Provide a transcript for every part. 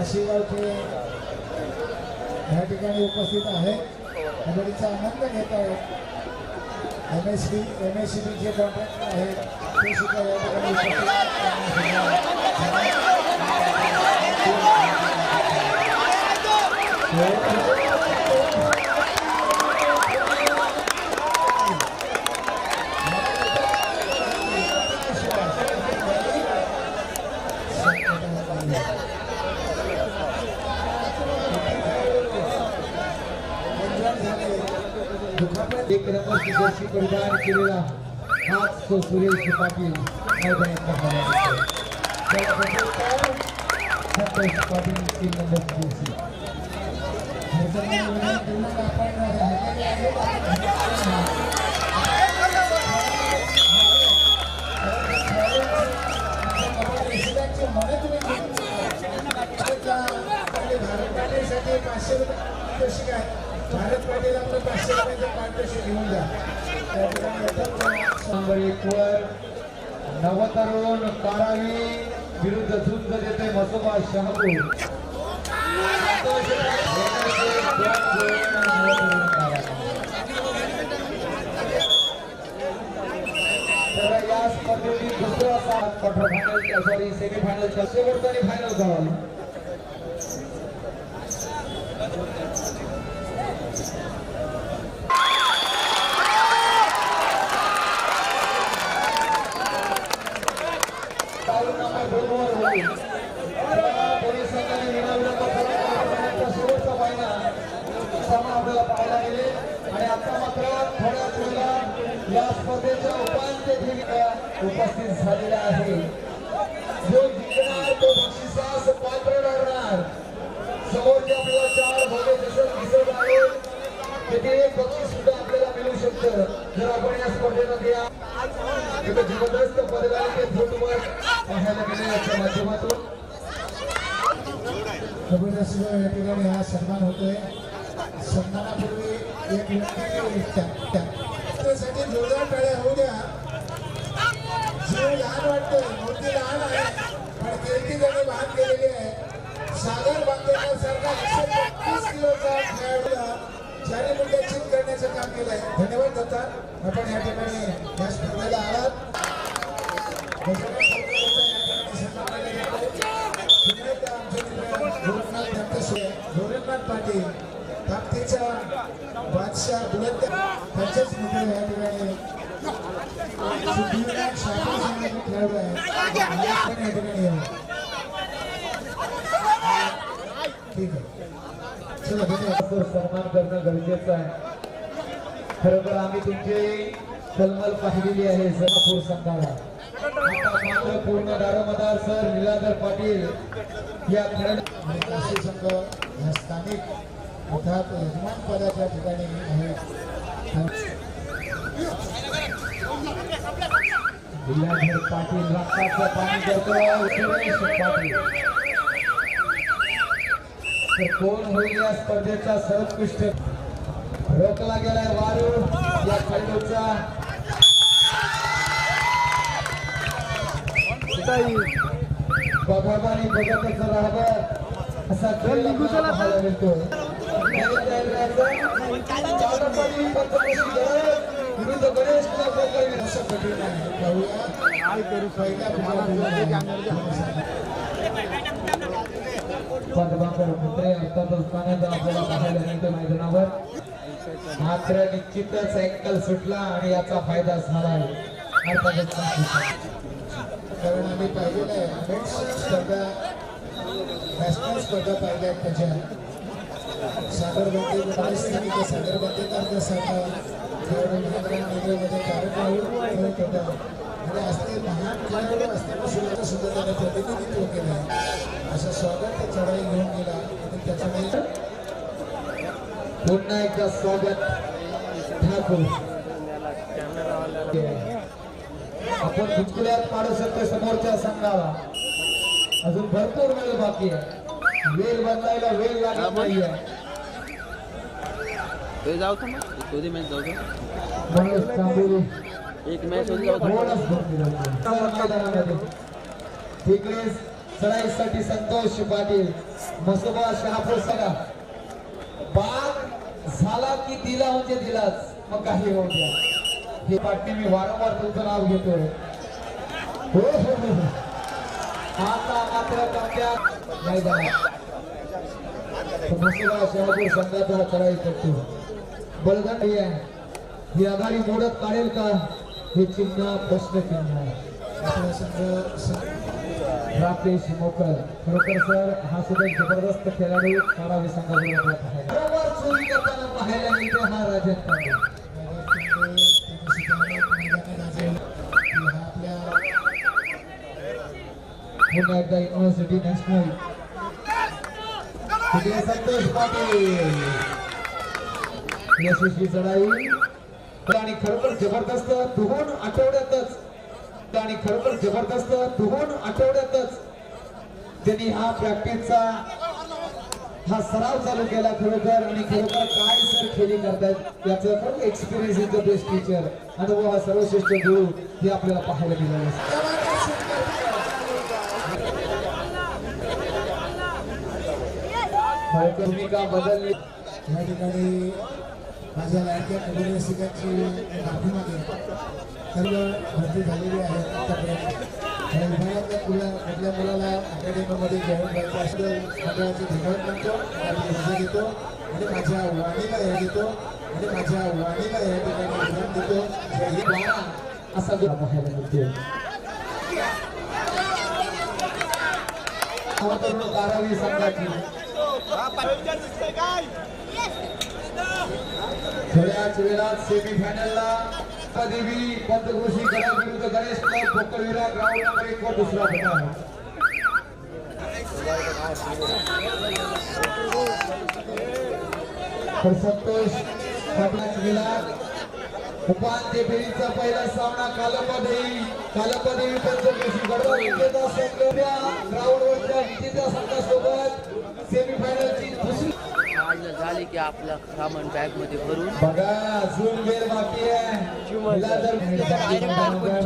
वर्षी घेतला आणि या ठिकाणी उपस्थित आहे कबड्डीचा आनंद घेत आहेत M S C M S C बीचे कॉन्ट्रॅक्टर आहेत ते सुद्धा या ठिकाणी उपस्थित एक नंबरची जर्सी परिधान केलेला हाच तो सुरेश पाटील. मैदानात पाटील तीन नंबरची जर्सी मैदानावर पारितोषिक आहे. भारत पाटील आपलं पाचशे रुपयाचं पारितोषिक घेऊन द्या नंबर एक नवतरुण कारावी विरुद्ध झुंज देते मसोबा शहापूर या स्पर्धेतील दुसरा साथ क्वार्टर फायनल सॉरी सेमी शेवटचा आणि फायनल झाला पाऊल नंबर दोनवर होईल. त्या दोन्ही संघाने विनाविलंब फलंदाज शेवटचा महिना सामना आपल्याला पाहायला गेले आणि आता मात्र थोड्याच वेळेला या स्पर्धेच्या उपांत्य फेरीला उपस्थित झालेला आहे. जो जिंकणार तो बक्षिसास पात्र ठरणार समोरचे आपल्याला चार भोगे दिसत दिसत आहेत तिथे एक बक्षीस सुद्धा आपल्याला मिळू शकतं. जर आपण या स्पर्धेमध्ये एक जबरदस्त पदकाचे फुटवर पाहायला गेले याच्या माध्यमातून. जबरदस्त या ठिकाणी हा सन्मान होतोय. सन्मानापूर्वी एक व्यक्ती त्यासाठी जोरदार टाळ्या होऊ द्या. जीव लहान वाटतोय मूर्ती लहान आहे. पण कीर्ती त्यांनी लहान केलेली आहे. सागर बांदेकर सारखा एकशे पस्तीस किलोचा खेळाडूला चारी मुद्दे चित करण्याचं काम केलंय. धन्यवाद दत्ता. आपण या ठिकाणी या स्पर्धेला आलात. गोरखनाथ पाटील ताकदीचा बादशाह बुलंद त्यांचेच मित्र या ठिकाणी ठीक आहे सन्मान करणं गरजेचं आहे खरोखर आम्ही तुमची कलमल पाहिलेली आहे सोलापूर संघाला पूर्ण दारोमदार सर लीलाधर पाटील या खेळाडू संघ या स्थानिक अर्थात यजमान पदाच्या ठिकाणी आहे निलाधर पाटील रक्ताचं पाणी करतो सुरेश पाटील तर कोण होईल या स्पर्धेचा सर्वोत्कृष्ट रोखला गेलाय वारू या खेळूचा बघाबानी बघतच राहावं असा खेळ मिळतो पदभाकर असं कठीण आहे मुत्रे अर्थातच पाण्यात आपल्याला पाहायला मिळतो मैदानावर. मात्र निश्चितच अँकल सुटला आणि याचा फायदा झाला आहे. अर्थातच कारण आम्ही पाहिलेलं आहे. अनेक स्पर्धा नॅशनल स्पर्धा पाहिल्या आहेत त्याच्या. सागरबंदी परिस्थिती सागरबंदी करता साधा खेळाडू असते सुद्धा त्याने प्रतिनिधित्व केलं असं स्वागत चढाई घेऊन गेला आणि त्याच्यामुळे पुन्हा एकदा स्वागत ठाकूर. आपण भुजकुल्यात पाडू शकतो समोरच्या संघाला. अजून भरपूर वेळ बाकी आहे. वेळ बदलायला वेळ लागत नाहीये. जाऊ का मग तो मॅच जाऊ एक मॅच होऊन संतोष पाटील मसोबा शहापूर सगळा. बाग झाला की दिला म्हणजे दिलाच मग काही होऊ द्या. हे पाटील मी वारंवार तुमचं नाव घेतोय हो, हो हो हो आता मात्र कमत्या नाही झाला. मसोबा शहापूर संघाचा हा चढाई करतो बलगंड आहे. ही आघाडी मोडत काढेल का? हे चिन्ह प्रश्न चिन्ह आहे. आपला संघ राकेश मोकर. खरोखर सर हा सुद्धा जबरदस्त खेळाडू बारावी संघाबरोबर पाहायला बरोबर करताना पाहायला मिळते हा राजन पांडे. पुन्हा एकदा युनिव्हर्सिटी नॅशनल संतोष पाटील. यशस्वी चढाई. आणि खरोखर जबरदस्त दोन आठवड्यातच आणि खरोखर जबरदस्त दोन आठवड्यातच त्यांनी हा प्रॅक्टिसचा हा सराव चालू केला खरोखर आणि खरोखर काय सर खेळी करतायत याचं खरोखर experience is the best teacher अनुभव हा सर्वश्रेष्ठ गुरु हे आपल्याला पाहायला मिळालं. खरोखर भूमिका बदलली. या ठिकाणी माझ्या लाडक्या कबड्डी रसिकांची माफी मागेल सर्व भरती झालेली आहे आतापर्यंत या विभागातल्या मुला मधल्या मुलाला अकॅडमीमध्ये जॉईन करायचं असलं मंडळाचे धन्यवाद म्हणतो आणि रजा देतो आणि माझ्या वाणीला हे देतो आणि माझ्या वाणीला या ठिकाणी विधान देतो ही वाणा असा गुरु पाहायला मिळतो धारावी संघाची थोड्याच वेळात सेमी फायनलला देवी पंतकृषी गडा विरुद्ध गणेश क्लब भोकरविरा ग्राउंड नंबर एक वर दुसरा होता. तर संतोष पाटलाच गेला उपांत्य फेरीचा पहिला सामना कालपदेवी कालपदेवी पंचकृषी गडवा विजेता संघ ग्राउंड वरच्या विजेता संघासोबत सेमीफायनलची दुसरी काढलं झाली की आपलं सामान बॅगमध्ये भरून. बघा अजून वेळ बाकी आहे. हिला जर जेवून आलो काय?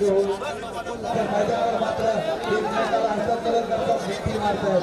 हो. मात्र